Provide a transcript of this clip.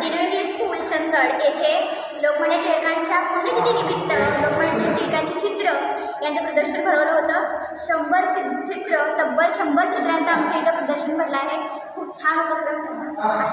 मंचनगड येथे लोकमान्य टिळकांच्या पुण्यतिथीनिमित्त लोकमान्य टिळकांचे चित्र यांचं प्रदर्शन भरवलं होतं. शंभर चि चित्र तब्बल शंभर चित्रांचं आमच्या इथं प्रदर्शन भरलं आहे. खूप छान उपक्रम झाला.